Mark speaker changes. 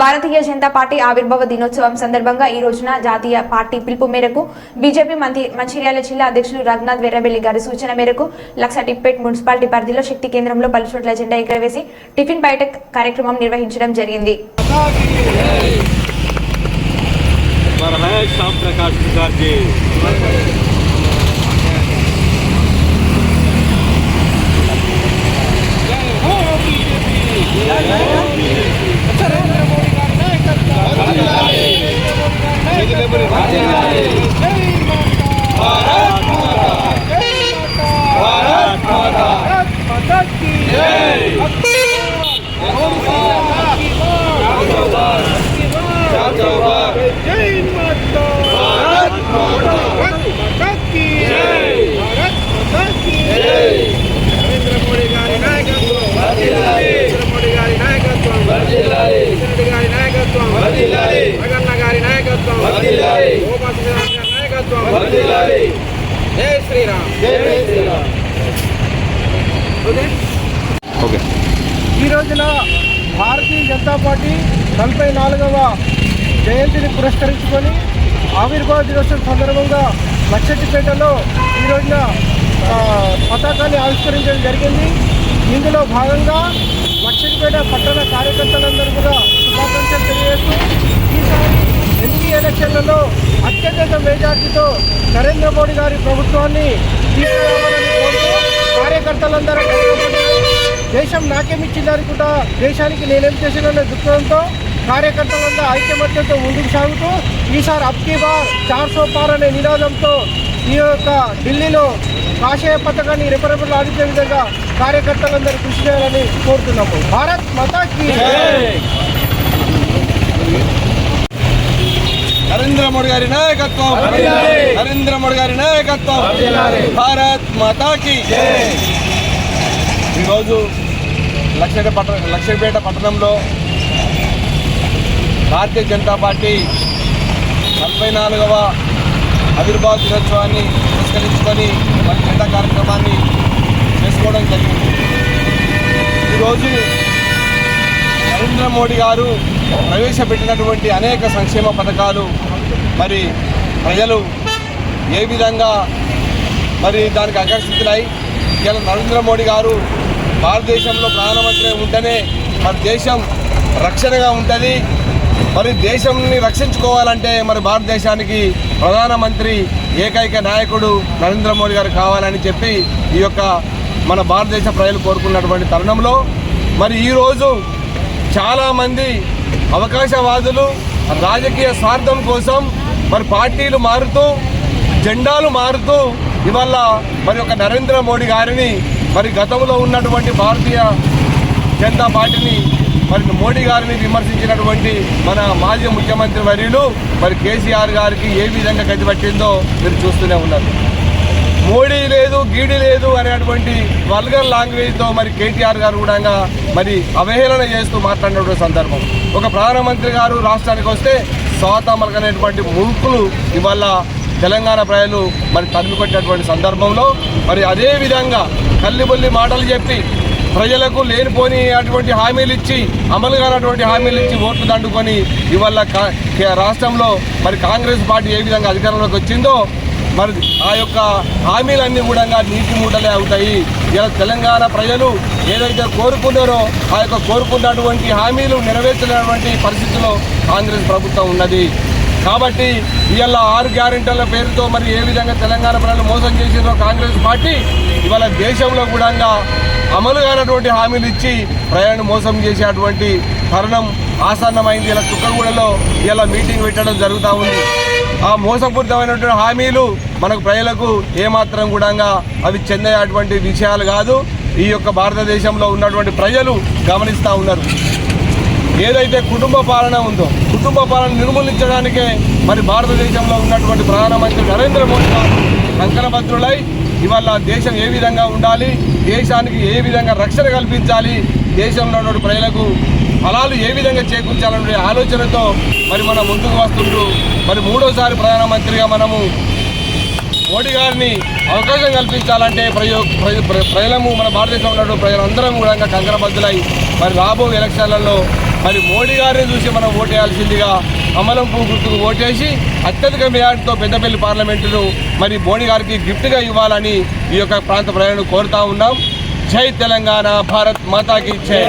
Speaker 1: Bharatiya Janata party ఆవిర్భావ దినోత్సవం సందర్భంగా ఈ రోజున జాతీయ పార్టీ పిలుపు మేరకు బీజేపీ మంత్రి మంచిర్యాల జిల్లా అధ్యక్షులు రఘునాథ్ వెర్రబెల్లి గారి సూచన మేరకు లక్సటిప్పేట్ మున్సిపాలిటీ పరిధిలో శక్తి కేంద్రంలో పలు చోట్ల జెండా ఎగరవేసి టిఫిన్ బయట కార్యక్రమం నిర్వహించడం జరిగింది.
Speaker 2: पर
Speaker 3: जय श्री राम। जय श्री राम।
Speaker 2: ఓకే.
Speaker 3: ఈ రోజున భారతీయ జనతా పార్టీ నలభై నాలుగవ జయంతిని పురస్కరించుకొని ఆవిర్భావ దినోత్సవం సందర్భంగా లక్షటిపేటలో ఈ రోజున పతాకాన్ని ఆవిష్కరించడం జరిగింది. ఇందులో భాగంగా లక్షటిపేట పట్టణ కార్యకర్తలందరూ కూడా శుభాకాంక్షలు తెలియజేస్తూ ఈసారి ఎన్డీ ఎలక్షన్లలో అత్యధిక మెజార్టీతో నరేంద్ర మోడీ గారి ప్రభుత్వాన్ని తీసుకురావాలని కోరుతూ కార్యకర్తలందరూ దేశం నాకేమిచ్చింది అనుకుంటా దేశానికి నేనేం చేసిననే దృక్పథంతో కార్యకర్తలంతా ఐక్యమత్యంతో ముందుకు సాగుతూ ఈసారి అబ్కీ బార్ చార్ సో పార్ అనే నినాదంతో ఈ యొక్క ఢిల్లీలో కాషాయ పథకాన్ని రెపరెపలు ఆడించే విధంగా కార్యకర్తలందరూ కృషి చేయాలని కోరుతున్నాము. భారత్ మాతాకి
Speaker 2: నరేంద్ర మోడీ గారి నాయకత్వం! నరేంద్ర మోడీ గారి నాయకత్వం! భారత్ మాతాకి ఈరోజు లక్షపేట పట్టణ లక్షపేట పట్టణంలో భారతీయ జనతా పార్టీ నలభై నాలుగవ ఆవిర్భావ దినోత్సవాన్ని పురస్కరించుకొని మరి జెండా కార్యక్రమాన్ని చేసుకోవడం జరిగింది. ఈరోజు నరేంద్ర మోడీ గారు ప్రవేశపెట్టినటువంటి అనేక సంక్షేమ పథకాలు మరి ప్రజలు ఏ విధంగా మరి దానికి ఆకర్షితులై ఇలా నరేంద్ర మోడీ గారు భారతదేశంలో ప్రధానమంత్రి ఉంటేనే మన దేశం రక్షణగా ఉంటుంది. మరి దేశంని రక్షించుకోవాలంటే మరి భారతదేశానికి ప్రధానమంత్రి ఏకైక నాయకుడు నరేంద్ర మోడీ గారు కావాలని చెప్పి ఈ యొక్క మన భారతదేశ ప్రజలు కోరుకున్నటువంటి తరుణంలో మరి ఈరోజు చాలామంది అవకాశవాదులు రాజకీయ స్వార్థం కోసం మరి పార్టీలు మారుతూ జెండాలు మారుతూ ఇవాళ మరి ఒక నరేంద్ర మోడీ గారిని మరి గతంలో ఉన్నటువంటి భారతీయ జనతా పార్టీని మరి మోడీ గారిని విమర్శించినటువంటి మన మాజీ ముఖ్యమంత్రి వర్యులు మరి కేసీఆర్ గారికి ఏ విధంగా గతిపట్టిందో మీరు చూస్తూనే ఉన్నారు. మోడీ లేదు గీడి లేదు అనేటువంటి వల్గర్ లాంగ్వేజ్తో మరి కేటీఆర్ గారు కూడా మరి అవహేళన చేస్తూ మాట్లాడినటువంటి సందర్భం. ఒక ప్రధానమంత్రి గారు రాష్ట్రానికి వస్తే స్వాతమలకనేటువంటి ముడుకులు ఇవాళ తెలంగాణ ప్రజలు మరి తరిమి సందర్భంలో మరి అదే విధంగా కల్లిబొల్లి మాటలు చెప్పి ప్రజలకు లేనిపోని అటువంటి హామీలు ఇచ్చి అమలు కానటువంటి హామీలు ఇచ్చి ఓట్లు దండుకొని ఇవాళ కా- రాష్ట్రంలో మరి కాంగ్రెస్ పార్టీ ఏ విధంగా అధికారంలోకి వచ్చిందో మరి ఆ యొక్క హామీలన్నీ కూడా నీటి మూటలే అవుతాయి. ఇలా తెలంగాణ ప్రజలు ఏదైతే కోరుకున్నారో ఆ యొక్క కోరుకున్నటువంటి హామీలు నెరవేర్చలేనటువంటి పరిస్థితిలో కాంగ్రెస్ ప్రభుత్వం ఉన్నది. కాబట్టి ఇవాళ ఆరు గ్యారెంటీల పేరుతో మరి ఏ విధంగా తెలంగాణ ప్రజలు మోసం చేసిందో కాంగ్రెస్ పార్టీ ఇవాళ దేశంలో కూడా అమలు కానటువంటి హామీలు ఇచ్చి ప్రయాణం మోసం చేసేటువంటి తరుణం ఆసన్నమైంది. ఇలా చుక్కగూడలో ఇలా మీటింగ్ పెట్టడం జరుగుతూ ఉంది. ఆ మోసపూరితమైనటువంటి హామీలు మనకు ప్రజలకు ఏమాత్రం కూడా అవి చెందేటువంటి విషయాలు కాదు. ఈ యొక్క భారతదేశంలో ఉన్నటువంటి ప్రజలు గమనిస్తూ ఉన్నారు. ఏదైతే కుటుంబ పాలన ఉందో కుటుంబ పాలన నిర్మూలించడానికే మరి భారతదేశంలో ఉన్నటువంటి ప్రధానమంత్రి నరేంద్ర మోడీ గారు కంకణభద్రులై ఇవాళ దేశం ఏ విధంగా ఉండాలి దేశానికి ఏ విధంగా రక్షణ కల్పించాలి దేశంలో ఉన్నటువంటి ప్రజలకు ఫలాలు ఏ విధంగా చేకూర్చాలనే ఆలోచనతో మరి మనం ముందుకు వస్తుంటూ మరి మూడోసారి ప్రధానమంత్రిగా మనము మోడీ గారిని అవకాశం కల్పించాలంటే ప్రజ ప్రజలము మన భారతదేశంలో ఉన్నటువంటి ప్రజలందరం కూడా కంకరబద్దులై మరి రాబో ఎలక్షన్లలో మరి మోడీ గారిని చూసి మనం ఓటేయాల్సిందిగా అమలం పువ్వు గుర్తుకు ఓటేసి అత్యధిక మెజార్టీతో పెద్దపల్లి పార్లమెంటును మరి మోడీ గారికి గిఫ్ట్గా ఇవ్వాలని ఈ యొక్క ప్రాంత ప్రజలను కోరుతా ఉన్నాం. జై తెలంగాణ భారత్ మాతాకి జై.